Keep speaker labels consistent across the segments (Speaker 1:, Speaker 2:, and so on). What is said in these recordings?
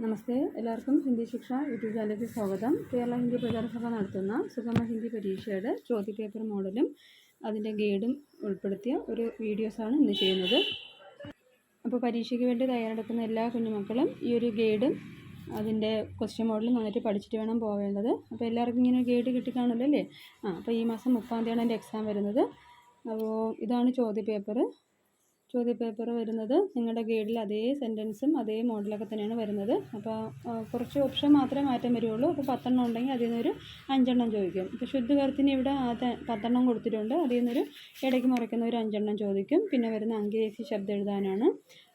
Speaker 1: നമസ്തേ. എല്ലാവർക്കും ഹിന്ദി ശിക്ഷ യൂട്യൂബ് ചാനലിലേക്ക് സ്വാഗതം. കേരള ഹിന്ദി പ്രചാരസഭ നടത്തുന്ന സുഗമ ഹിന്ദി പരീക്ഷയുടെ ചോദ്യപേപ്പർ മോഡലും അതിന്റെ ഗൈഡും ഉൾപ്പെടുത്തിയ ഒരു വീഡിയോസാണ് ഇന്ന് ചെയ്യുന്നത്. അപ്പോൾ പരീക്ഷയ്ക്ക് വേണ്ടി തയ്യാറെടുക്കുന്ന എല്ലാ കുഞ്ഞുമക്കളും ഈ ഒരു ഗൈഡും അതിന്റെ ക്വസ്റ്റ്യൻ മോഡലും നന്നായിട്ട് പഠിച്ചിട്ട് വേണം പോവേണ്ടത്. അപ്പോൾ എല്ലാവർക്കും ഇങ്ങനെ ഗൈഡ് കിട്ടിക്കാണല്ലോ അല്ലേ? ആ അപ്പോൾ ഈ മാസം മുപ്പാം തീയതിയാണ് എന്റെ എക്സാം വരുന്നത്. അപ്പോൾ ഇതാണ് ചോദ്യപേപ്പർ ചോദ്യപേപ്പർ വരുന്നത്. നിങ്ങളുടെ ഗൈഡിൽ അതേ സെന്റൻസും അതേ മോഡലൊക്കെ തന്നെയാണ് വരുന്നത്. അപ്പോൾ കുറച്ച് ഓപ്ഷൻ മാത്രമേ മാറ്റം വരുള്ളൂ. അപ്പോൾ പത്തെണ്ണം ഉണ്ടെങ്കിൽ അതിൽ നിന്നൊരു അഞ്ചെണ്ണം ചോദിക്കും. ഇപ്പോൾ ശുദ്ധകരത്തിന് ഇവിടെ ആ പത്തെണ്ണം കൊടുത്തിട്ടുണ്ട്. അതിൽ നിന്നൊരു ഇടയ്ക്ക് മുറയ്ക്കുന്ന ഒരു അഞ്ചെണ്ണം ചോദിക്കും. പിന്നെ വരുന്ന അങ്കേസി ശബ്ദം എഴുതാനാണ്.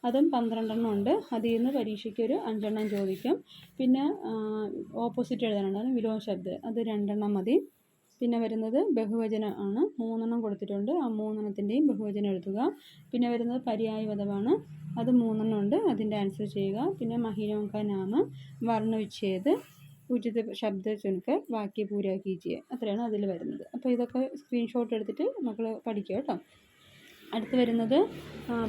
Speaker 1: അതും പന്ത്രണ്ടെണ്ണം ഉണ്ട്. അതിൽ നിന്ന് പരീക്ഷയ്ക്ക് ഒരു അഞ്ചെണ്ണം ചോദിക്കും. പിന്നെ ഓപ്പോസിറ്റ് എഴുതാനുണ്ട്. വിലോ ശബ്ദം. അത് രണ്ടെണ്ണം മതി. പിന്നെ വരുന്നത് ബഹുവചനം ആണ്. മൂന്നെണ്ണം കൊടുത്തിട്ടുണ്ട്. ആ മൂന്നെണ്ണത്തിന്റെയും ബഹുവചനം എഴുതുക. പിന്നെ വരുന്നത് പര്യായ പദമാണ് അത് മൂന്നെണ്ണം ഉണ്ട്. അതിന്റെ ആൻസർ ചെയ്യുക. പിന്നെ മഹിനോങ്ക നാമ വർണവിച്ഛേദ് ഉചിത ശബ്ദ ചുരുക്കൽ വാക്യ പൂര കീജിയെ അത്രയാണ് അതിൽ വരുന്നത്. അപ്പോൾ ഇതൊക്കെ സ്ക്രീൻഷോട്ട് എടുത്തിട്ട് മക്കൾ പഠിക്കുക കേട്ടോ. അടുത്ത് വരുന്നത്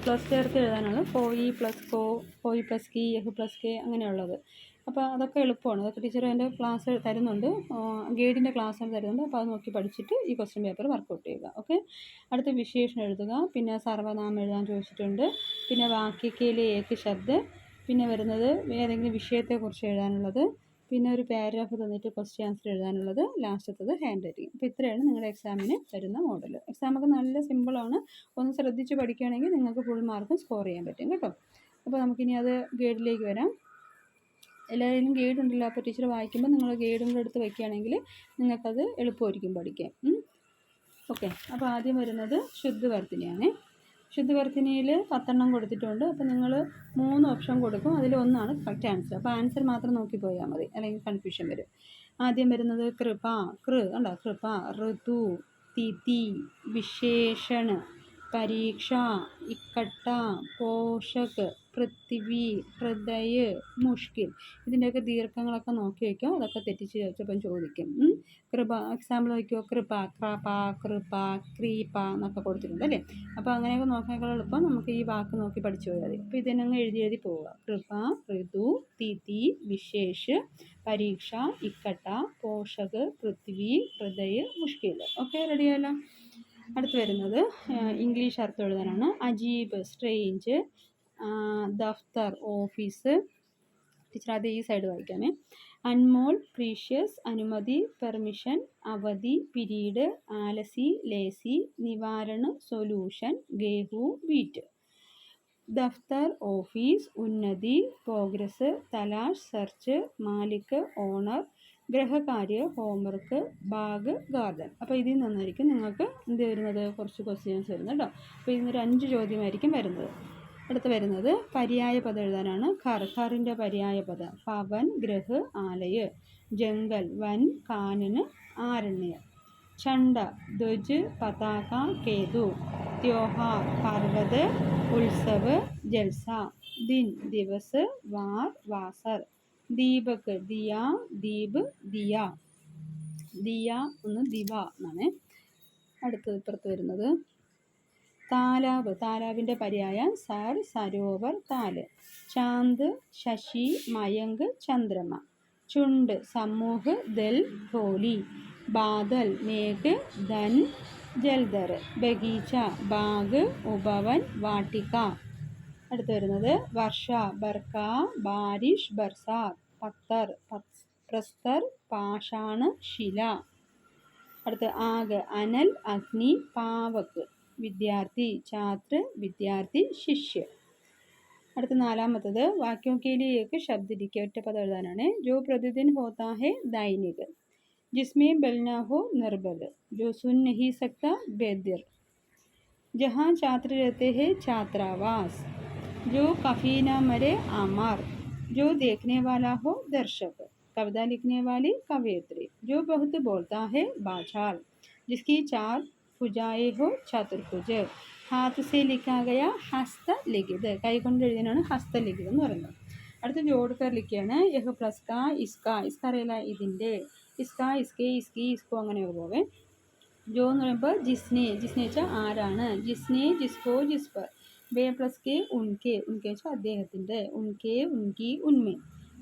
Speaker 1: പ്ലസ് ചേർത്ത് എഴുതാനാണ്. കോയി പ്ലസ് കോ കോയി പ്ലസ് കി എഹ് പ്ലസ് കെ അങ്ങനെയുള്ളത്. അപ്പോൾ അതൊക്കെ എളുപ്പമാണ്. അതൊക്കെ ടീച്ചർ എന്റെ ക്ലാസ് തരുന്നുണ്ട്. ഗൈഡിന്റെ ക്ലാസ് തരുന്നുണ്ട്. അപ്പോൾ അത് നോക്കി പഠിച്ചിട്ട് ഈ ക്വസ്റ്റ്യൻ പേപ്പർ വർക്കൗട്ട് ചെയ്യുക. ഓക്കെ? അടുത്ത വിശേഷണം എഴുതുക. പിന്നെ സർവനാമം എഴുതാൻ ചോദിച്ചിട്ടുണ്ട്. പിന്നെ വാക്യക്കയിലെ ഏക്ക് ശബ്ദം. പിന്നെ വരുന്നത് ഏതെങ്കിലും വിഷയത്തെക്കുറിച്ച് എഴുതാനുള്ളത്. പിന്നെ ഒരു പാരഗ്രാഫ് തന്നിട്ട് ക്വസ്റ്റ്യൻ ആൻസർ എഴുതാനുള്ളത്. ലാസ്റ്റത്തത് ഹാൻഡ് റൈറ്റിംഗ് അപ്പോൾ ഇത്രയാണ് നിങ്ങളുടെ എക്സാമിന് വരുന്ന മോഡൽ എക്സാമൊക്കെ നല്ല സിമ്പിളാണ് ഒന്ന് ശ്രദ്ധിച്ച് പഠിക്കുകയാണെങ്കിൽ നിങ്ങൾക്ക് ഫുൾ മാർക്കും സ്കോർ ചെയ്യാൻ പറ്റും. കേട്ടോ? അപ്പോൾ നമുക്കിനി അത് ഗൈഡിലേക്ക് വരാം. എല്ലാവരും ഗൈഡ് ഉണ്ടല്ലോ. അപ്പോൾ ടീച്ചർ വായിക്കുമ്പോൾ നിങ്ങൾ ഗൈഡും കൂടെ എടുത്ത് വയ്ക്കുകയാണെങ്കിൽ നിങ്ങൾക്കത് എളുപ്പമായിരിക്കും പഠിക്കാൻ. ഓക്കെ അപ്പോൾ ആദ്യം വരുന്നത് ശുദ്ധവർത്തിനിയാണ്. ശുദ്ധവർത്തിനിയിൽ പത്തെണ്ണം കൊടുത്തിട്ടുണ്ട്. അപ്പോൾ നിങ്ങൾ മൂന്ന് ഓപ്ഷൻ കൊടുക്കും. അതിൽ ഒന്നാണ് കറക്റ്റ് ആൻസർ അപ്പോൾ ആൻസർ മാത്രം നോക്കി പോയാൽ മതി. അല്ലെങ്കിൽ കൺഫ്യൂഷൻ വരും. ആദ്യം വരുന്നത് കൃപ. കൃ കണ്ടോ? കൃപ ഋതു തിഥി വിശേഷണ് പരീക്ഷ ഇക്കട്ട പോഷക്. പൃഥ്വി ഹൃദയ മുഷ്കിൽ ഇതിന്റെയൊക്കെ ദീർഘങ്ങളൊക്കെ നോക്കി വയ്ക്കുക അതൊക്കെ തെറ്റിച്ച് ചിലപ്പം ചോദിക്കും. കൃപ എക്സാമ്പിൾ നോക്കിയോ കൃപ ക്രപ കൃപ ക്രീപ എന്നൊക്കെ കൊടുത്തിട്ടുണ്ട് അല്ലേ? അപ്പോൾ അങ്ങനെയൊക്കെ നോക്കാനേക്കാൾ എളുപ്പം. നമുക്ക് ഈ വാക്ക് നോക്കി പഠിച്ചു പോയാൽ അപ്പോൾ ഇതിനങ്ങ് എഴുതി എഴുതി പോവുക. കൃപ ഋതു തിഥി വിശേഷ് പരീക്ഷ ഇക്കട്ട പോഷക് പൃഥ്വി ഹൃദയ മുഷ്കിൽ. ഓക്കെ റെഡിയല്ലോ അടുത്ത് വരുന്നത് ഇംഗ്ലീഷ് അർത്ഥം എഴുതാനാണ്. അജീബ് സ്ട്രേഞ്ച് ദഫ്തർ ഓഫീസ്. ടീച്ചർ അത് ഈ സൈഡ് വായിക്കാമേ. അൻമോൾ പ്രീഷ്യസ് അനുമതി പെർമിഷൻ അവധി പിരീഡ് ആലസി ലേസി നിവാരണ സൊല്യൂഷൻ ഗേഹു വീറ്റ്. ദഫ്തർ ഓഫീസ് ഉന്നതി പ്രോഗ്രസ് തലാഷ് സെർച്ച് മാലിക് ഓണർ ഗ്രഹകാര്യ ഹോംവർക്ക് ബാഗ് ഗാർഡൻ. അപ്പോൾ ഇതിൽ നിന്നായിരിക്കും നിങ്ങൾക്ക് എന്ത് വരുന്നത്? കുറച്ച് ക്വസ്റ്റ്യൻസ് വരുന്നത് കേട്ടോ. അപ്പോൾ ഇതിനൊരു അഞ്ച് ചോദ്യമായിരിക്കും വരുന്നത്. അടുത്ത് വരുന്നത് പര്യായ പദം എഴുതാനാണ്. ഖർ ഖറിന്റെ പര്യായ പദം. ഭവൻ ഗ്രഹ് ആലയ്. ജംഗൽ വൻ കാനന് ആരണ്യ. ചണ്ട ധ്വജ് പതാക കേതു. ത്യോഹ പർവത് ഉത്സവ് ജൽസ. ദിൻ ദിവസ് വാർ വാസർ. ദീപക് ദിയ ദീപ് ദിയ. ദിയ ഒന്ന് ദിവ എന്നാണ് അടുത്തത് ഇപ്പുറത്ത് വരുന്നത്. താലാബ് താലാബിന്റെ പര്യായം സാർ സരോവർ താൽ. ചാന്ത് ശശി മയങ്ക് ചന്ദ്രമ. ചുണ്ട് സമൂഹ് ദൽ ധോലി. ബാദൽ മേഘ് ധൻ ജൽദർ ബഗീച്ച ബാഗ് ഉപവൻ വാട്ടിക അടുത്ത് വരുന്നത് വർഷ ബർക്ക ബാരിഷ് ബർസാർ പത്തർ പ്രസ്തർ പാഷാണ് ശില. അടുത്ത് ആഗ് അനൽ അഗ്നി പാവക്. വിദ്യാർത്ഥി ഛാത്ര വിദ്യാർത്ഥി ശിഷ്യ അടുത്ത നാലാമത്തത് വാക്യോं के लिए एक शब्द लिखे ഒറ്റ പദം എഴുതാനാണ് जो प्रतिदिन होता है दैनिक जिसमें बलना हो निर्बल जो सुन नहीं सकता बेदिर जहाँ छात्र रहते हैं छात्रावास जो कभी न मरे आमार जो देखने वाला हो दर्शक कविता लिखने वाली कवयित्री जो बहुत बोलता है बाचाल जिसकी चार ഭുജായേ ഹോ ചാതുർഭുജ്. ഹാത്ത് സെ ലിഖാ ഗയ ഹസ്തലിഖിത് കൈകൊണ്ട് എഴുതിയാണ് ഹസ്തലിഖിത് എന്ന് പറയുന്നത്. അടുത്ത ജോഡ്കർ ലിഖിയാണ്. യഹ് പ്ലസ് കാ ഇസ്ക. ഇസ്ക അറിയില്ല ഇതിന്റെ. ഇസ്ക ഇസ്കെ ഇസ്കി ഇസ്കോ അങ്ങനെയൊക്കെ പോവേ. ജോ എന്ന് പറയുമ്പോൾ ജിസ്നെ. ജിസ്നെ വെച്ചാൽ ആരാണ്? ജിസ്നെ ജിസ്കോ ജിസ്പർ. ബേ പ്ലസ് കെ ഉൻകെ ഉൻകെ വെച്ചാൽ അദ്ദേഹത്തിന്റെ. ഉൻകെ ഉൻകി ഉന്മേ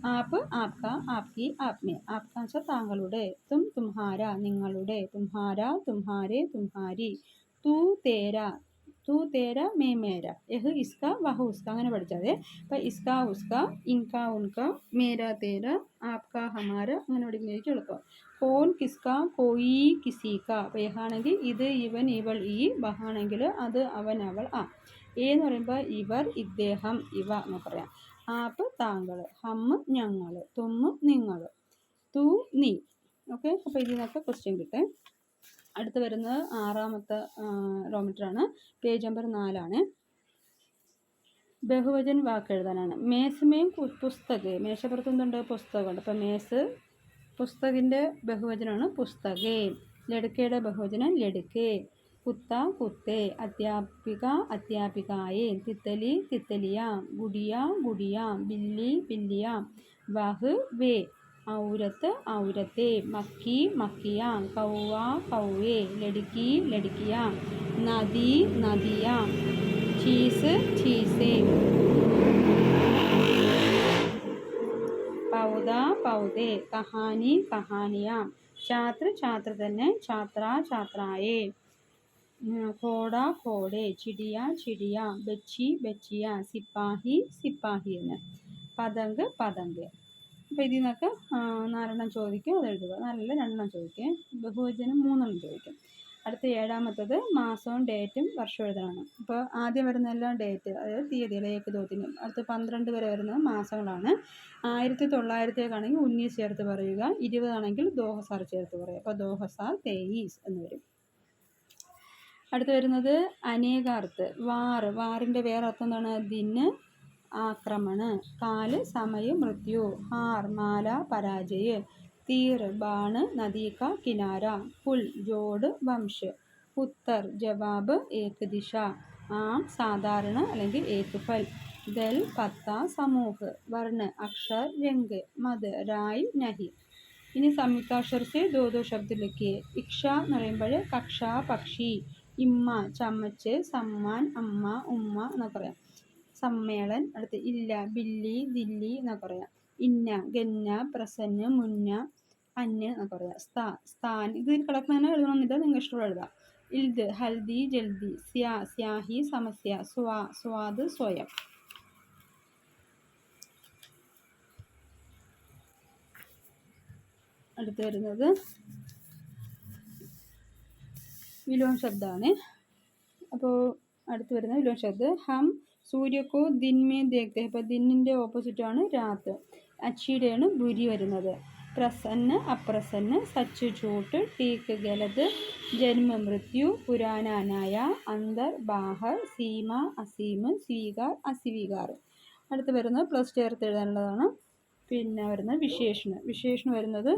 Speaker 1: ആപ്പ് ആപ്ക ആപ്കി ആപ്മേ. ആപ്കാച്ച താങ്കളുടെ. തും തുംഹാര നിങ്ങളുടെ. തുംഹാര തുംഹാരെ തുംഹാരി. തൂ തേര തൂ തേര മേ മേര. യഹ് ഇസ്ക വഹ ഉസ്ക. അങ്ങനെ പഠിച്ചാൽ മതി അപ്പം ഇസ്ക ഉസ്ക ഇൻക ഉൻക മേര തേര ആപ്ക ഹമാര അങ്ങനെ പഠിക്കുന്നതായിരിക്കും എളുപ്പം. കോൻ കിസ്ക കോയി കിസീക്ക അപ്പം യഹാണെങ്കിൽ ഇത് ഇവൻ ഇവൾ ഈ ബഹാണെങ്കിൽ അത് അവൻ അവൾ ആ. എന്ന് പറയുമ്പോൾ ഇവർ ഇദ്ദേഹം ഇവ എന്ന് പറയാം. ആപ്പ് താങ്കൾ ഹമ്മ് ഞങ്ങൾ തുമ്മ് നിങ്ങൾ തൂ നീ. ഓക്കെ? അപ്പോൾ ഇതിൽ നിന്നൊക്കെ ക്വസ്റ്റ്യൻ കിട്ടേ. അടുത്ത് വരുന്നത് ആറാമത്തെ റോമീറ്ററാണ് പേജ് നമ്പർ നാലാണ്. ബഹുവചൻ വാക്ക് എഴുതാനാണ്. മേസുമേയും പുസ്തക്. മേശപ്പുറത്ത് എന്തുണ്ട്? പുസ്തകമുണ്ട്. അപ്പോൾ മേസ് പുസ്തകിന്റെ ബഹുവചനമാണ് പുസ്തകേ. ലടുക്കയുടെ ബഹുവചനം ലടുക്കേ कुत्ता, कुत्ते, अध्यापिका, अध्यापिकाएँ, तितली, तितलियाँ, गुड़िया गुड़िया, बिल्ली, बिल्लियाँ वह वे, औरत, औरते मक्की मक्खियाँ कौआ कौवे, लड़की, लड़कियाँ, नदी, नदियाँ, चीस, चीसे। पौधा, पौधे, कहानी, कहानियाँ। छात्र छात्र छात्रा, छात्राएँ। ഘോട ഘോടെ ചിടിയ ചിടിയ ബച്ചി ബച്ചിയ സിപ്പാഹി സിപ്പാഹി പതങ്ക് പതങ്ക് അപ്പോൾ ഇതിൽ നിന്നൊക്കെ നാലെണ്ണം ചോദിക്കും അത് എഴുതുക. നാലല്ല രണ്ടെണ്ണം ചോദിക്കും. ബഹുവചനം മൂന്നെണ്ണം ചോദിക്കും. അടുത്ത ഏഴാമത്തത് മാസവും ഡേറ്റും വർഷവും എഴുതണം ഇപ്പോൾ ആദ്യം വരുന്നതെല്ലാം ഡേറ്റ് അതായത് തീയതികൾ ഏക്ക് ദോത്തിനും അടുത്ത പന്ത്രണ്ട് വരെ വരുന്നത് മാസങ്ങളാണ്. ആയിരത്തി തൊള്ളായിരത്തേക്കാണെങ്കിൽ ഉന്നീസ് ചേർത്ത് പറയുക. ഇരുപതാണെങ്കിൽ ദോഹസാർ ചേർത്ത് പറയുക. അപ്പോൾ ദോഹസാർ തേയീസ് എന്ന് വരും. അടുത്ത് വരുന്നത് അനേകാർത്ത് വാറ് വാറിന്റെ വേറെ അർത്ഥം എന്താണ്? ദിന് ആക്രമണ്. കാൽ സമയം മൃത്യു. ഹാർ മാല പരാജയ്. തീർ ബാണ് നദീക കിനാര. പുൽ ജോഡ് വംശ്. ഉത്തർ ജവാബ് ഏക് ദിശ ആം സാധാരണ അല്ലെങ്കിൽ ഏക് ഫൽ ദൽ പത്ത സമൂഹ്. വർണ് അക്ഷർ രംഗ്. മത് റായ് നഹി. ഇനി സംയുക്താക്ഷരത്തെ ദോദോ ശബ്ദത്തിലേക്ക് ഇക്ഷ എന്ന് പറയുമ്പോൾ കക്ഷ പക്ഷി. ഇമ്മ ചമ്മച്ച് സമ്മാൻ അമ്മ ഉമ്മ എന്നൊക്കെ പറയാം. സമ്മേളൻ അടുത്ത് ഇല്ല ബില്ലി ദില്ലി എന്നൊക്കെ പറയാം. ഇന്ന ഗന്ന പ്രസന്ന മുന്ന അന്ന് എന്നൊക്കെ പറയാം. സ്ഥാ സ്ഥാൻ ഇത് കിടക്കുന്നതിനെ എഴുതണമെന്നില്ല നിങ്ങൾ ഇഷ്ടമുള്ള എഴുതാം. ഇൽദ് ഹൽദി ജൽദി സ്യാ സ്യാഹി സമസ്യ സ്വാ സ്വാദ് സ്വയം. അടുത്ത് വരുന്നത് വിലോം ശബ്ദമാണ് അപ്പോൾ അടുത്ത് വരുന്ന വിലോം ശബ്ദം. ഹം സൂര്യക്കോ ദിന്മേ മേ ദേഖത്തെ അപ്പോൾ ദിന്നിന്റെ ഓപ്പോസിറ്റാണ് രാത്ത്. അച്ചിയുടെയാണ് ഗുരി വരുന്നത്. പ്രസന്ന അപ്രസന്ന സച്ച് ചൂട്ട് ടീക്ക് ഗലത് ജന്മ മൃത്യു പുരാനാനായ അന്തർ ബാഹർ സീമ അസീമ് സ്വീകാർ അസ്വീകാർ. അടുത്ത് വരുന്നത് പ്ലസ് ചേർത്ത് എഴുതാനുള്ളതാണ്. പിന്നെ വരുന്നത് വിശേഷണം. വിശേഷണം വരുന്നത്